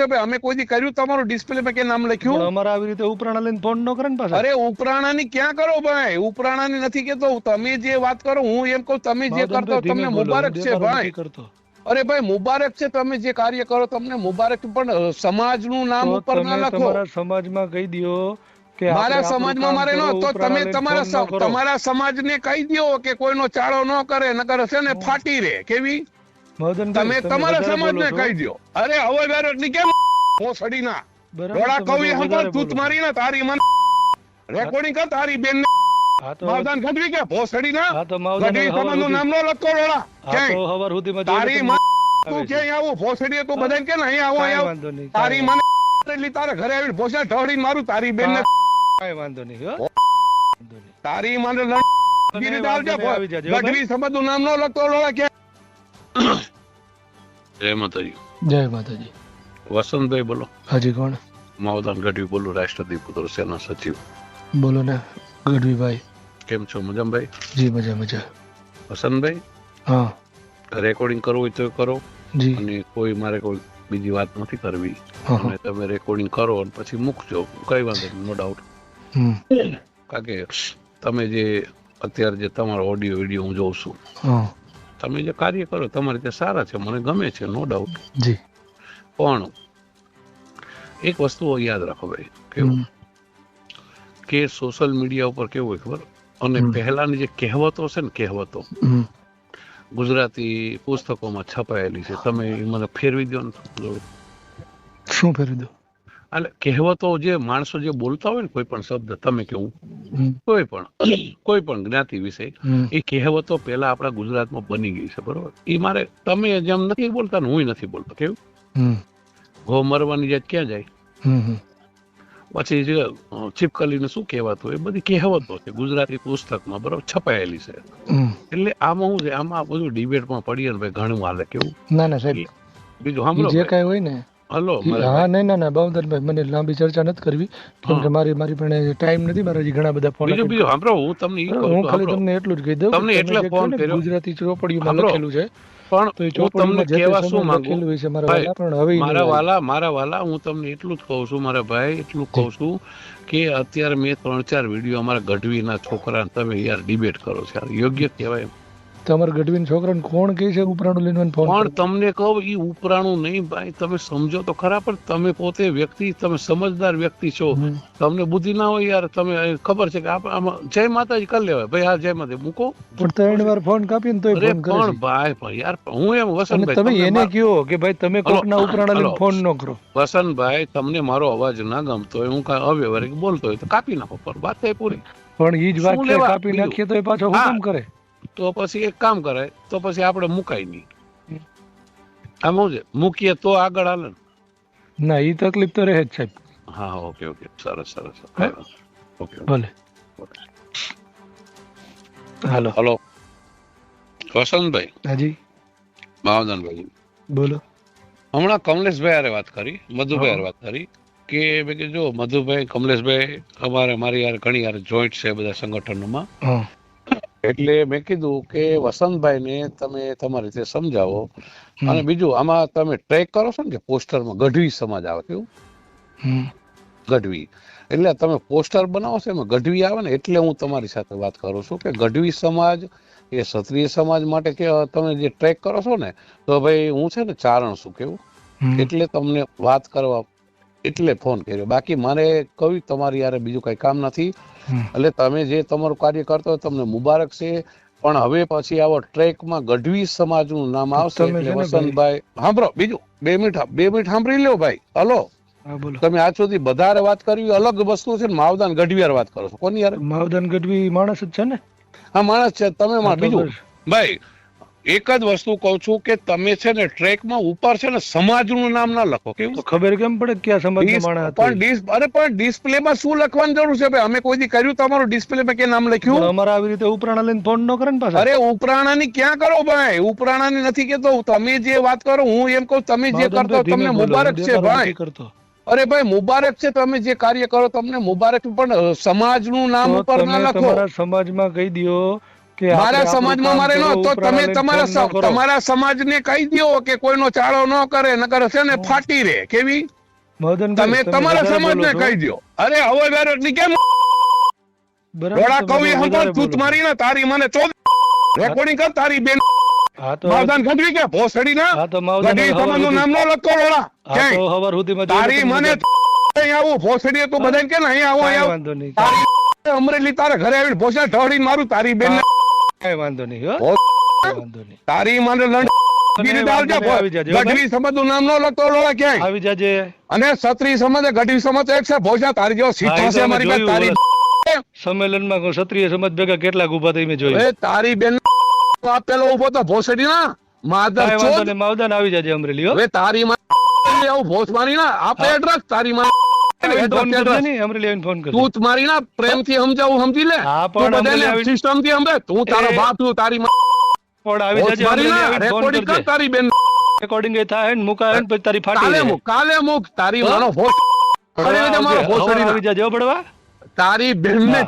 છે ભાઈ અમે કોઈ કર્યું? તમારું ડિસ્પ્લે માં કે નામ લખ્યું? અમારે આવી રીતે ઉપરાણા લઈને ફોન નો કરે ને પાછા. અરે ઉપરાણાની ક્યાં કરો ભાઈ? ઉપરાણાની નથી કેતો. તમે જે વાત કરો હું એમ કહું તમે જે કરતો તમને મુબારક છે ભાઈ. અરે ભાઈ મુબારક છે તમે જે કાર્ય કરો તમને મુબારક. પણ સમાજનું નામ તો ઉપર ના લખો. તમારા સમાજમાં કહી દ્યો કે મારા સમાજમાં મારે નો તો તમે તમારા તમારા સમાજ ને સમાજને કહી દો કે કોઈનો ચાળો ન કરે નકર છે ને ફાટી રે. કેવી? તમે તમારા સમાજ ને સમાજને કહી દો અરે હવે બેરોટની કેમ ભોસડી ના ડોળા કવી વધારે તૂત મારી ના તારી મને રેકોર્ડિંગ કર તારી બેન હા માવદાન ગઢવી કે ભોસડી ના ગઢવી સમાજનું નામ નો લખો ડોળા કે હવર હવાર તારી તું કે આવું? ભોસડી તું બધાને કે નહીં આવો આવો. તારી મને એટલી તારે ઘરે આવીને ભોસડી ઢળીને મારું તારી બેન ને કાંઈ વાંધો નહીં હો. તારી મને હો ગઢવી સમાજનું નામ નો લખતો ડોળા કે જય માતાજી. જય માતાજી. વસંતભાઈ બોલો. હાજી કોણ? માવદાન ગઢવી બોલું રાષ્ટ્રદીપ પુત્ર સેના સચિવ. બોલો ને ગઢવીભાઈ. કેમ છો? મજામભાઈ જી મજા મજા. વસંતભાઈ? હા. રેકોર્ડિંગ કરવું હોય તો કરો. જી. અને કોઈ મારે કોઈ બીજી વાત નથી કરવી. અને તમે રેકોર્ડિંગ કરો અને પછી મૂકજો. કઈ વાંધો નો ડાઉટ કારણ કે તમે જે અત્યારે જે તમારો ઓડિયો વીડિયો હું જોઉં છું. હા. તમે જે કાર્ય કરો તમારે તે સારા છે મને ગમે છે નો ડાઉટ જી. પણ એક વસ્તુ યાદ રાખો ભાઈ કેવું? કે સોશિયલ મીડિયા ઉપર કેવું હોય ખબર? અને. પહેલાની જે કહેવતો છે ને કહેવતો ગુજરાતી પુસ્તકોમાં છપાયેલી છે. તમે મને ફેરવી દો ને શું ફેરવી દો એટલે કહેવતો જે માણસો જે બોલતા હોય ને કોઈ પણ શબ્દ તમે કેવું. કોઈ પણ કોઈ પણ જ્ઞાતિ વિશે એ કહેવતો પહેલા આપણા ગુજરાતમાં બની ગઈ છે બરોબર? એ મારે તમે જેમ નથી બોલતા ને હું નથી બોલતો કેવું? ઘો મરવાની જાત ક્યાં જાય. પછી જે છીપકલીને શું કહેવાતું એ બધી કહેવતો છે ગુજરાતી પુસ્તકમાં બરોબર? છપાયેલી છે. એટલે આમાં હું છે આમાં બધું ડિબેટમાં પડીએ ને ભાઈ ઘણું હાલે કેવું? ના ના સાહેબ. બીજું સાંભળો જે કઈ હોય ને હલો હા નહીં ના ના બાવધનભાઈ મને લાંબી ચર્ચા નથી કરવી. કેમ કે મારી મારી પણ ટાઈમ નથી મારા હજી ઘણા બધા ફોન બીજું બીજું સાંભળો હું તમને હું ખાલી તમને એટલું જ કહી દઉં તમને એટલે ફોન કર્યો. ગુજરાતી ચોપડીમાં લખેલું છે પણ હું તમને કહેવા શું માંગુ? છે મારા વાલા પણ હવે મારા વાલા મારા વાલા હું તમને એટલું જ કહું છું મારા ભાઈ એટલું કહું છું કે અત્યારે મેં ત્રણ ચાર વીડિયો અમારા ગઢવીના છોકરા તમે યાર ડિબેટ કરો છો યોગ્ય કહેવાય. તમારા ગઢવીન છોકરાને કોણ કહે છે ઉપરાણું લઈને મને ફોન પણ તમને કહું એ ઉપરાણું નહીં ભાઈ. તમે સમજો તો ખરા પણ તમે પોતે વ્યક્તિ તમે સમજદાર વ્યક્તિ છો. તમને બુદ્ધિ ના હોય યાર તમે ખબર છે કે આમાં જય માતાજી કરી લેવાય. ભાઈ હા જય માતા મૂકો. પણ ત્રણ વાર ફોન કાપીને તોય ફોન કરે પણ છે. ભાઈ યાર હું એમ વસંતભાઈ તમે એને કયો કે ભાઈ તમે કોકના ઉપરાણા લઈને ફોન ન કરો. વસંતભાઈ તમને મારો અવાજ ના ગમતો હોય હું કાંઈ અવ્યવહારિક બોલતો હોય તો કાપી નાખો પણ વાત થાય પૂરી. પણ એ જ વાત? કાપી? નાખીએ તો એ પાછો. હુકમ કરે. તો પછી એક કામ કરાય તો પછી આપણે મુકાય નહીં. આમ શું છે મૂકીએ તો આગળ હાલે ના. એ તકલીફ તો રહે જ સાહેબ હા ઓકે ઓકે. સરસ સરસ. ઓકે ભલે. હાલો. હલો. વસંતભાઈ. હાજી. માવદનભાઈ બોલો. હમણાં કમલેશભાઈ આરે વાત કરી મધુભાઈ આરે વાત કરી કે મેં કીધું જો મધુભાઈ કમલેશભાઈ અમારે મારી યાર ઘણી યાર જોઈન્ટ છે બધા સંગઠનોમાં. હા. એટલે મેં કીધું કે વસંતભાઈને તમે તમારી રીતે સમજાવો. અને બીજું આમાં તમે ટ્રેક કરો છો ને કે પોસ્ટરમાં ગઢવી સમાજ આવે કેવું? ગઢવી. એટલે તમે પોસ્ટર બનાવો છો એમાં ગઢવી આવે ને એટલે હું તમારી સાથે વાત કરું છું કે ગઢવી સમાજ એ ક્ષત્રિય સમાજ માટે કે તમે જે ટ્રેક કરો છો ને તો ભાઈ હું છે ને ચારણ છું કેવું? એટલે તમને વાત કરવા એટલે ફોન કર્યો. બાકી મારે કવિ તમારી યારે બીજું કઈ કામ નથી. એટલે તમે જે તમારું કાર્ય કરતો તમને મુબારક છે. પણ હવે પછી આવો ટ્રેકમાં ગઢવી સમાજનું નામ આવશે એટલે વસંતભાઈ સાંભળો બીજું બે મિનિટ બે મિનિટ સાંભળી લો ભાઈ. હલો. તમે આજ સુધી બધારે વાત કરવી અલગ વસ્તુ છે માવદાન ગઢવી વાત કરો છો. કોની યાર? માવદાન ગઢવી માણસ જ છે ને? હા માણસ છે તમે બીજું. ભાઈ એક જ વસ્તુ કહું છું કે તમે છે ને ટ્રેકમાં ઉપર છે ને સમાજનું નામ ના લખો કેવું? ખબર કેમ પડે ક્યાં હતો પણ ડિસ અરે પણ ડિસ્પ્લેમાં શું લખવાની જરૂર છે ભાઈ? અમે કોઈ દી કર્યું તમારું ડિસ્પ્લેમાં કે નામ લખ્યું? અમારે આવી રીતે ઉપરાણા લઈને ફોન ન કરે ને પાછા. અરે ઉપરાણાની ક્યાં કરો ભાઈ? ઉપરાણાની નથી કેતો તમે જે વાત કરો હું એમ કહું તમે જે કરતો તમને મુબારક છે ભાઈ. અરે ભાઈ મુબારક છે તમે જે કાર્ય કરો તમને મુબારક પણ સમાજનું નામ ઉપર ના લખો. સમાજમાં કહી દ્યો મારા સમાજમાં મારે ન તો તમે તમારા તમારા સમાજને કહી દો કે કોઈનો ચાળો ન કરે નકર છે ને ફાટી રે કેવી? તમે તમારા સમાજને કહી દો. અરે હવે બેરોટની કેમ બરાબર, ડોળા કવિ ચૂત છો. મારી ને તારી મને ચોદ રેકોર્ડિંગ કર તારી બેન માવદાન ગઢવી કે? ભોસડી ના ગઢવી નામ નો લખો ડોળા તારી મને અહીં આવું ભોસડી તું બધાને કે ને અહીં આવો અહીં આવો. અમરેલી તારા ઘરે આવીને ભોસડા ઢળી મારું તારી બેન કાંઈ વાંધો નહીં હો. વાંધો નહીં. તારી મને લંડ આવી જાજે, હો નામ નો લખતો ડોળા ક્યાંય? આવી જાજે. અને ક્ષત્રિય સમાજ ગઢવી સમાજ એક છે ભોજા તારી જેવો સીધો છે મારી પાસે તારી સંમેલનમાં ક્ષત્રિય સમાજ ભેગા કેટલાક ઊભા થઈ મેં જોયું? એ તારી બેન આપેલો ઊભો તો ભોસડી ના માધર ચોદ. માવદાન આવી જાજે અમરેલી હો. હવે તારી માં આવું ભોસ મારી ના આપે એડ્રેસ તારી માં. તું મારી ના પ્રેમ સમજાવું સમજી લે? તું બધાને અમરેલી આવી- સિસ્ટમથી સમજે. તું તારો બાપ તું રેકોર્ડિંગ કર બેન રેકોર્ડિંગ એ થાય ને મુકાય ને પછી તારી ફાટી કાલે મુક કાલે મુક. તારી અરે, મારો ભોસડી હવારે ના. આવી જાજે હો બળવા તારી બેન ને.